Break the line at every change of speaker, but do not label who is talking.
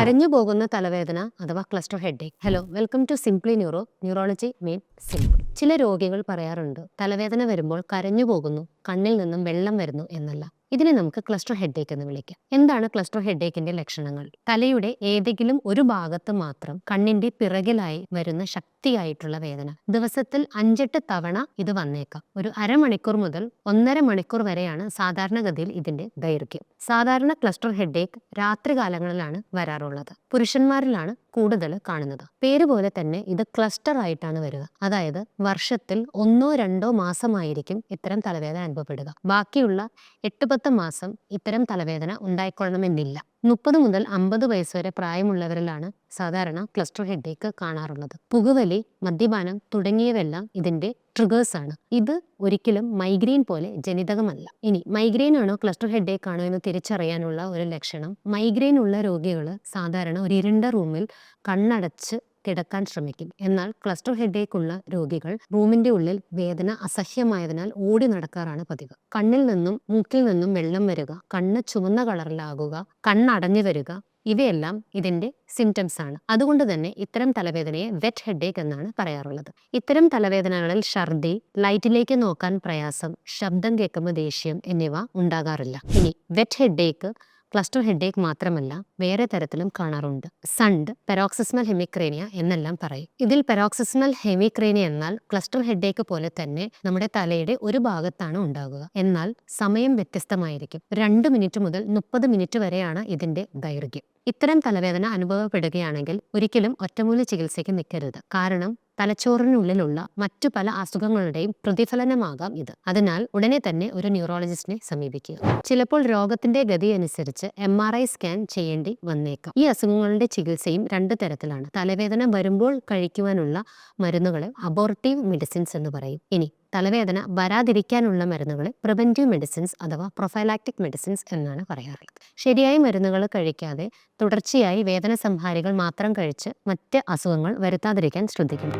കരഞ്ഞു പോകുന്ന തലവേദന അഥവാ cluster headache hello welcome to simply neuro neurology mean simple ചില രോഗികൾ പറയാറുണ്ട് തലവേദന വരുമ്പോൾ കരഞ്ഞു പോകുന്നു കണ്ണിൽ നിന്നും വെള്ളം വരുന്നു എന്നല്ല. ഇതിനെ നമുക്ക് ക്ലസ്റ്റർ ഹെഡേക്ക് എന്ന് വിളിക്കാം. എന്താണ് ക്ലസ്റ്റർ ഹെഡേക്കിന്റെ ലക്ഷണങ്ങൾ? തലയുടെ ഏതെങ്കിലും ഒരു ഭാഗത്ത് മാത്രം കണ്ണിന്റെ പിറകിലായി വരുന്ന ശക്തിയായിട്ടുള്ള വേദന. ദിവസത്തിൽ അഞ്ചെട്ട് തവണ ഇത് വന്നേക്കാം. ഒരു അരമണിക്കൂർ മുതൽ ഒന്നര മണിക്കൂർ വരെയാണ് സാധാരണഗതിയിൽ ഇതിന്റെ ദൈർഘ്യം. സാധാരണ ക്ലസ്റ്റർ ഹെഡേക്ക് രാത്രികാലങ്ങളിലാണ് വരാറുള്ളത്. പുരുഷന്മാരിലാണ് കൂടുതൽ കാണുന്നത്. പേര് പോലെ തന്നെ ഇത് ക്ലസ്റ്റർ ആയിട്ടാണ് വരിക. അതായത് വർഷത്തിൽ ഒന്നോ രണ്ടോ മാസമായിരിക്കും ഇത്തരം തലവേദന അനുഭവപ്പെടുക. ബാക്കിയുള്ള എട്ട് പത്ത് മാസം ഇത്തരം തലവേദന ഉണ്ടായിക്കൊള്ളണമെന്നില്ല. മുപ്പത് മുതൽ അമ്പത് വയസ്സ് വരെ പ്രായമുള്ളവരിലാണ് സാധാരണ ക്ലസ്റ്റർ ഹെഡേക്ക് കാണാറുള്ളത്. പുകവലി മദ്യപാനം തുടങ്ങിയവെല്ലാം ഇതിന്റെ ട്രിഗേഴ്സ് ആണ്. ഇത് ഒരിക്കലും മൈഗ്രെയിൻ പോലെ ജനിതകമല്ല. ഇനി മൈഗ്രെയിൻ ആണോ ക്ലസ്റ്റർ ഹെഡേക്ക് ആണോ എന്ന് തിരിച്ചറിയാനുള്ള ഒരു ലക്ഷണം. മൈഗ്രെയിൻ ഉള്ള രോഗികൾ സാധാരണ ഒരു ഇരുണ്ട റൂമിൽ കണ്ണടച്ച് കിടക്കാൻ ശ്രമിക്കും. എന്നാൽ ക്ലസ്റ്റർ ഹെഡേക്ക് ഉള്ള രോഗികൾ റൂമിന്റെ ഉള്ളിൽ വേദന അസഹ്യമായതിനാൽ ഓടി നടക്കാറാണ് പതിവ്. കണ്ണിൽ നിന്നും മൂക്കിൽ നിന്നും വെള്ളം വരിക കണ്ണ് ചുവന്ന കളറിലാകുക കണ്ണടഞ്ഞു വരിക ഇവയെല്ലാം ഇതിന്റെ സിംറ്റംസ് ആണ്. അതുകൊണ്ട് തന്നെ ഇത്തരം തലവേദനയെ വെറ്റ് ഹെഡേക്ക് എന്നാണ് പറയാറുള്ളത്. ഇത്തരം തലവേദനകളിൽ ഛർദി ലൈറ്റിലേക്ക് നോക്കാൻ പ്രയാസം ശബ്ദം കേൾക്കുമ്പോൾ ദേഷ്യം എന്നിവ ഉണ്ടാകാറില്ല. ഇനി വെറ്റ് ഹെഡേക്ക് ക്ലസ്റ്റർ ഹെഡേക്ക് മാത്രമല്ല വേറെ തരത്തിലും കാണാറുണ്ട്. സണ്ട് പെരോക്സിസ്മൽ ഹെമിക്രേനിയ എന്നെല്ലാം പറയും. ഇതിൽ പെരോക്സിസ്മൽ ഹെമിക്രേനിയ എന്നാൽ ക്ലസ്റ്റർ ഹെഡേക്ക് പോലെ തന്നെ നമ്മുടെ തലയുടെ ഒരു ഭാഗത്താണ് ഉണ്ടാകുക. എന്നാൽ സമയം വ്യത്യസ്തമായിരിക്കും. രണ്ട് മിനിറ്റ് മുതൽ മുപ്പത് മിനിറ്റ് വരെയാണ് ഇതിന്റെ ദൈർഘ്യം. ഇത്തരം തലവേദന അനുഭവപ്പെടുകയാണെങ്കിൽ ഒരിക്കലും ഒറ്റമൂലി ചികിത്സയ്ക്ക് നിൽക്കരുത്. കാരണം തലച്ചോറിനുള്ളിലുള്ള മറ്റു പല അസുഖങ്ങളുടെയും പ്രതിഫലനമാകാം ഇത്. അതിനാൽ ഉടനെ തന്നെ ഒരു ന്യൂറോളജിസ്റ്റിനെ സമീപിക്കുക. ചിലപ്പോൾ രോഗത്തിന്റെ ഗതി അനുസരിച്ച് എം ആർ ഐ സ്കാൻ ചെയ്യേണ്ടി വന്നേക്കാം. ഈ അസുഖങ്ങളുടെ ചികിത്സയും രണ്ട് തരത്തിലാണ്. തലവേദന വരുമ്പോൾ കഴിക്കുവാനുള്ള മരുന്നുകളെ അബോർട്ടീവ് മെഡിസിൻസ് എന്ന് പറയും. ഇനി തലവേദന വരാതിരിക്കാനുള്ള മരുന്നുകൾ പ്രിവെന്റീവ് മെഡിസിൻസ് അഥവാ പ്രൊഫൈലാക്റ്റിക് മെഡിസിൻസ് എന്നാണ് പറയാറുള്ളത്. ശരിയായ മരുന്നുകൾ കഴിക്കാതെ തുടർച്ചയായി വേദന സംഹാരികൾ മാത്രം കഴിച്ച് മറ്റ് അസുഖങ്ങൾ വരുത്താതിരിക്കാൻ ശ്രദ്ധിക്കണം.